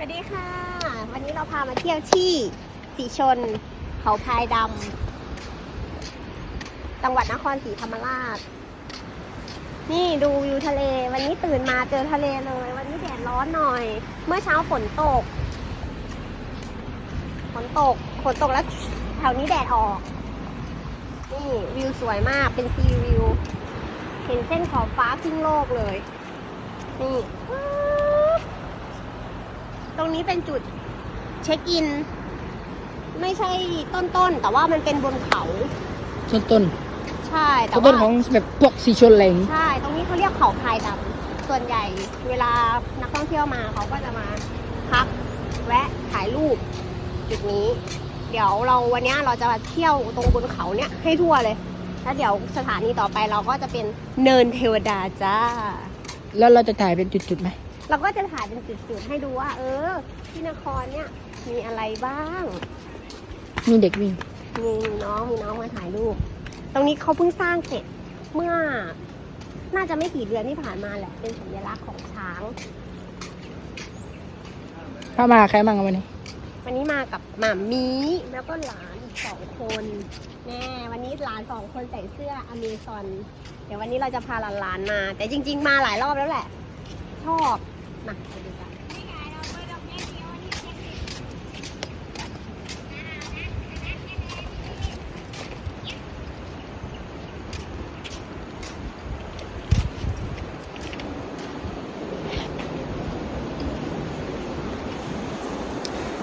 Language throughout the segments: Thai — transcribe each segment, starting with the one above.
สวัสดีค่ะ วันนี้เราพามาเที่ยวที่สีชน เขาพายดำจังหวัดนครศรีธรรมราช นี่ดูวิวทะเล วันนี้ตื่นมาเจอทะเลเลย วันนี้แดดร้อนหน่อย เมื่อเช้าฝนตก ฝนตก ฝนตกแล้วแถวนี้แดดออก นี่วิวสวยมาก เป็นซีวิว เห็นเส้นขอบฟ้าครึ่งโลกเลย นี่ ตรงนี้เป็นจุดเช็คอิน ไม่ใช่ต้นๆแต่ว่ามันเป็นบนเขา ต้นต้นใช่แต่ต้นต้นว่าของแบบพวกสีชนอะไรอย่างงี้ใช่ ตรงนี้เขาเรียกเขาพายดำส่วนใหญ่เวลานักท่องเที่ยวมาเขาก็จะมาพักแวะถ่ายรูปจุดนี้ เดี๋ยวเราวันนี้เราจะมาเที่ยวตรงบนเขาเนี่ยให้ทั่วเลย แล้วเดี๋ยวสถานีต่อไปเราก็จะเป็นเนินเทวดาจ้า แล้วเราจะถ่ายเป็นจุดๆไหม เราก็จะถ่ายเป็นจุดๆให้ดูว่า เออ ที่นครเนี่ยมีอะไรบ้าง มีเด็กวิ่งมีน้องมีน้องมาถ่ายรูป ตรงนี้เขาเพิ่งสร้างเสร็จเมื่อ น่าจะไม่กี่เดือนที่ผ่านมาแหละ เป็นสัญลักษณ์ของช้างพามาใครมั่งอะวันนี้ วันนี้มากับหม่ามีแล้วก็หลานอีกสองคนแน่วันนี้หลานสองคนใส่เสื้ออเมซอน เดี๋ยววันนี้เราจะพาหลานๆมา แต่จริง ๆ มาหลายรอบแล้วแหละ ชอบ มาไปดูกัน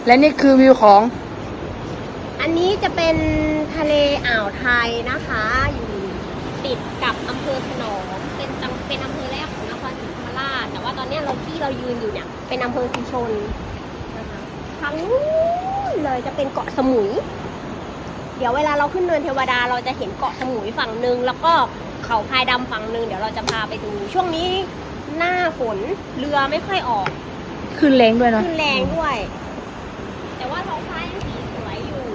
และนี่คือวิวของ อันนี้จะเป็นทะเลอ่าวไทยนะคะ อยู่ติดกับอำเภอขนอมเป็นจังเป็นอำเภอ ที่เรายืนอยู่เนี่ย เป็นอำเภอศรีชนนะคะทางนู้นเลยจะเป็นเกาะสมุย เดี๋ยวเวลาเราขึ้นเนินเทวดาเราจะเห็นเกาะสมุยฝั่งหนึ่งแล้วก็เขาพายดำฝั่งหนึ่งเดี๋ยวเราจะพาไปดู ช่วงนี้หน้าฝนเรือไม่ค่อยออกขึ้นแรงด้วยเนาะขึ้นแรงด้วย แต่ว่าท้องฟ้ายังสีสวยอยู่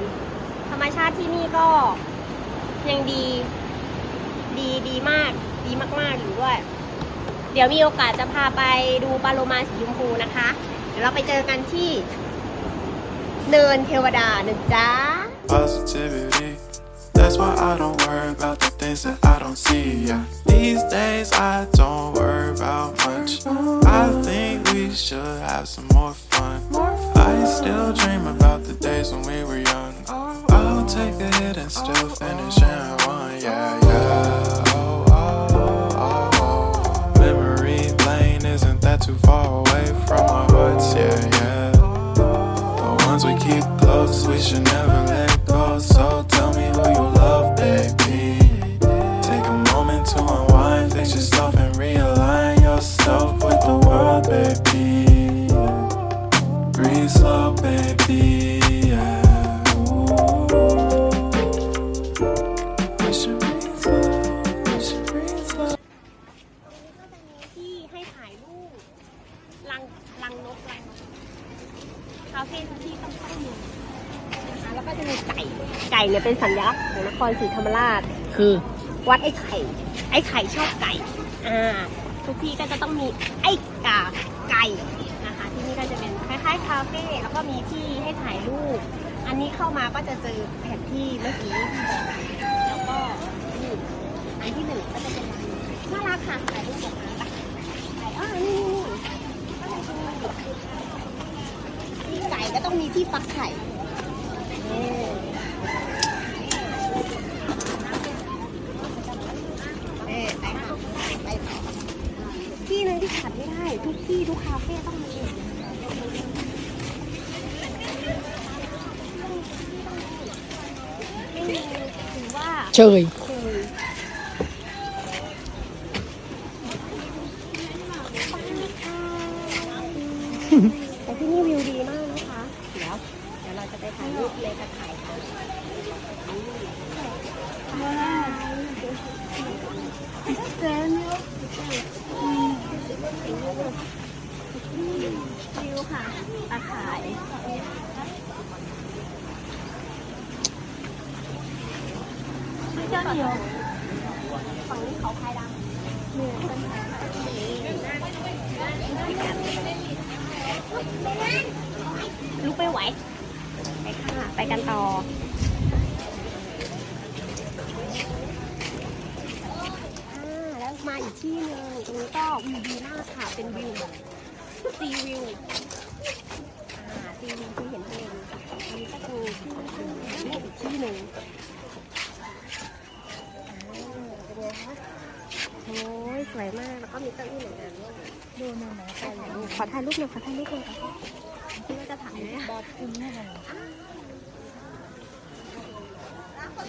ธรรมชาติที่นี่ก็ยังดี ดีดีมาก ดีมากๆอยู่ด้วย เดี๋ยวมีโอกาสจะพาไปดูปลาโลมาสีชมพูนะคะ เดี๋ยวเราไปเจอกันที่ เนินเทวดานะจ๊ะ positivity. That's why I don't worry about the things that I don't see. Yeah. These days I don't worry about much. I think we should have some more fun. I still dream about the days when we were young. I'll take a hit and still finish in one. Yeah, yeah. Too far away from our hearts? Yeah, yeah. The ones we keep close, we should never let go. So tell me who you love, baby. Take a moment to unwind, fix yourself and realign yourself with the world, baby. Breathe slow, baby. Yeah. We าเฟ่ทุกที่ต้องเข้าเมืองนะคะแล้วก็จะมีไก่ ไก่เนี่ยเป็นสัญลักษณ์ของนครศรีธรรมราช คือวัดไอ้ไข่ ไอ้ไข่ชอบไก่ อ่า ทุกที่ก็จะต้องมีไอ้กาไก่นะคะ ที่นี่ก็จะเป็นคล้ายๆคาเฟ่ แล้วก็มีที่ให้ถ่ายรูป อันนี้เข้ามาก็จะเจอแผนที่เมื่อกี้ที่บอกแล้วก็นี่อันที่หนึ่งก็จะเป็นร้านนี้น่ารักค่ะถ่ายรูปกับร้านไปไก่อ่านี่นี่นี่ก็จะมีที่ไก่ก็ ต้องมีที่ฟักไข่นี่เอ๊ะไปค่ะไปต่อที่หนึงที่ขาดไม่ได้ ทุกที่ทุกคาเฟ่ต้องมีเชย คือแต่ที่นี่วิวดีมากนะคะ เดี๋ยว เดี๋ยวเรา จะไปถ่ายรูปเลยจะถ่ายกันวิวค่ะตาขายเจ้าเหนียวฝั่งนี้เขาพายดำเนี่ยเป็นไม่ไหว ไปค่ะไปกันต่อ แล้วมาอีกที่หนึ่งตรงนี้ก็วิวดีมากค่ะ เป็นวิวซีวิวอ่าซีวิวที่เห็นเองอันนี้ก็คือที่นี่อีกที่หนึ่งเป็นไงคะโอ้ยสวยมาก แล้วก็มีเก้าอี้เหมือนกันด้วยดูหน่อยนะถ่ายรูปขอถ่ายรูปหน่อยขอถ่ายรูปหน่อยค่ะคิดว่าจะถ่ายไหมบอสคุณแ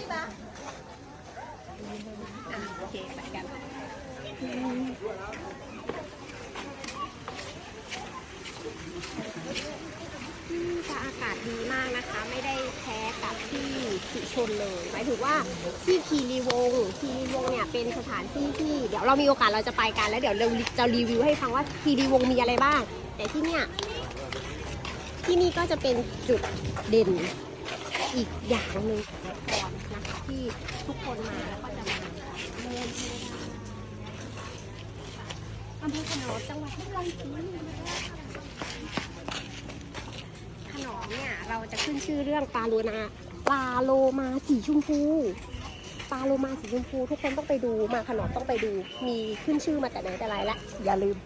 น่นอนะโอเคไปกันจะอากาศดีมากนะคะ ไม่ได้แพ้กับที่สิชนเลย หมายถึงว่าที่คีรีวงศ์คีรีวงศ์เนี่ยเป็นสถานที่ที่เดี๋ยวเรามีโอกาสเราจะไปกันแล้วเดี๋ยวเราจะรีวิวให้ฟังว่าคีรีวงศ์มีอะไรบ้าง แต่ที่เนี่ยที่นี่ก็จะเป็นจุดเด่นอีกอย่างหนึ่ง ที่ทุกคนมาแล้วก็จะมาเล่นที่นี่อำเภอขนอมจังหวัดนครศรีธรรมราชขนอมเนี่ยเราจะขึ้นชื่อเรื่องปลาโลนาปลาโลมาสีชมพูปลาโลมาสีชมพูทุกคนต้องไปดูมาขนอมต้องไปดู มีขึ้นชื่อมาแต่ไหนแต่ไรละอย่าลืม